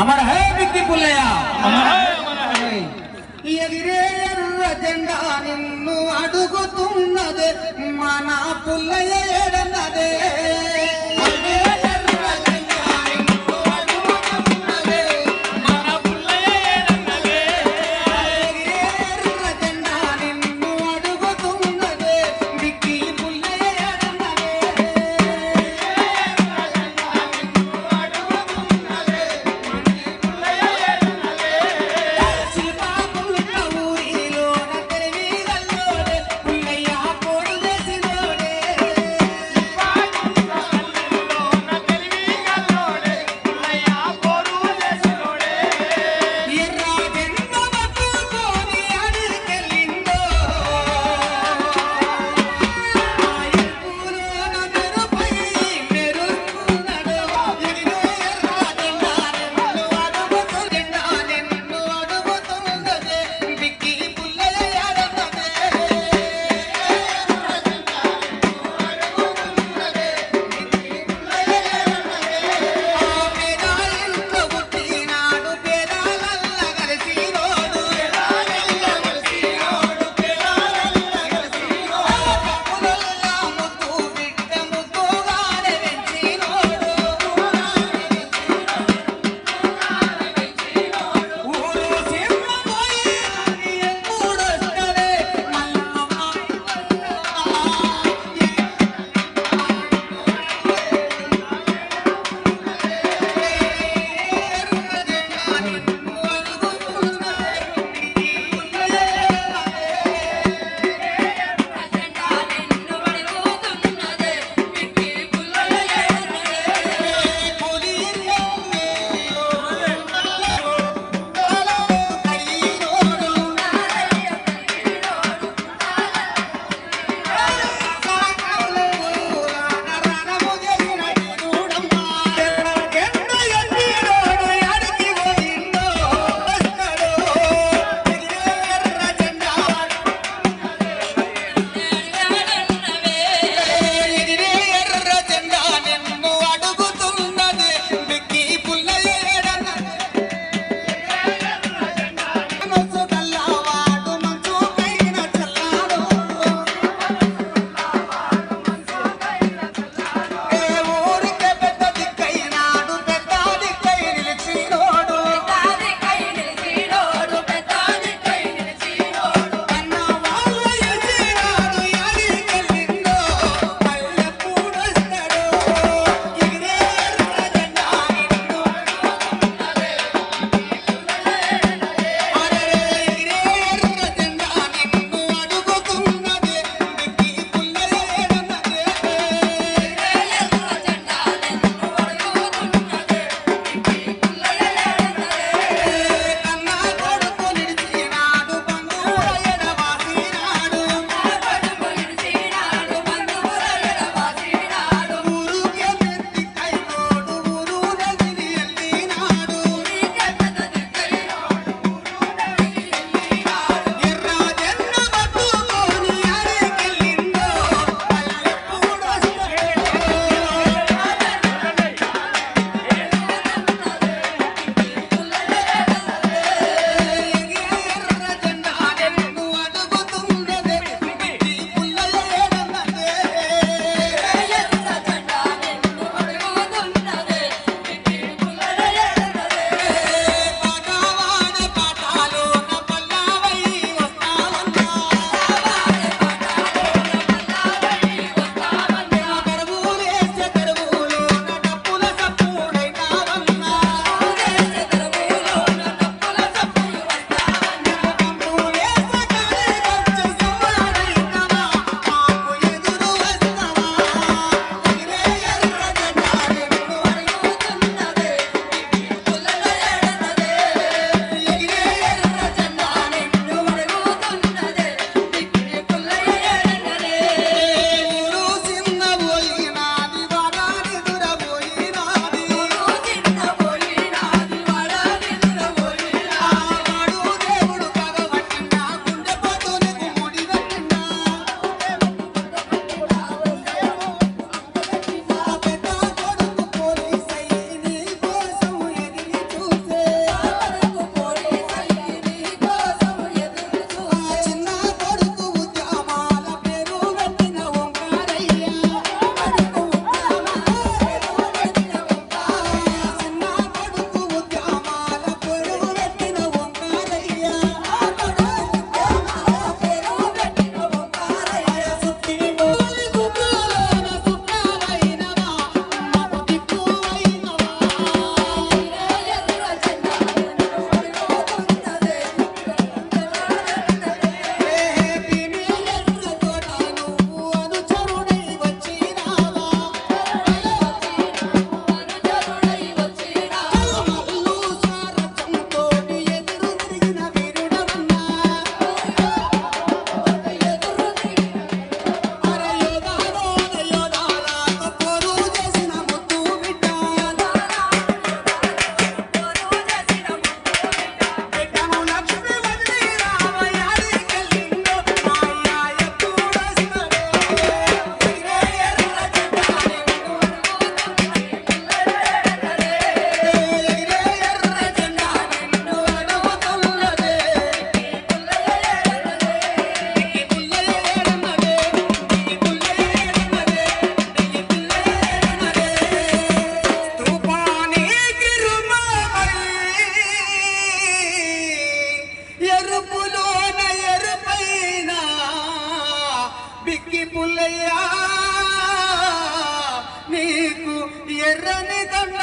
అమర హే బిక్కి పుల్లయ్య. ఎగిరే ఎర్ర జెండా నిన్ను అడుగుతున్నదే మన పుల్లయ్య ఏడన్నదే. నీకు ఎర్రని దండ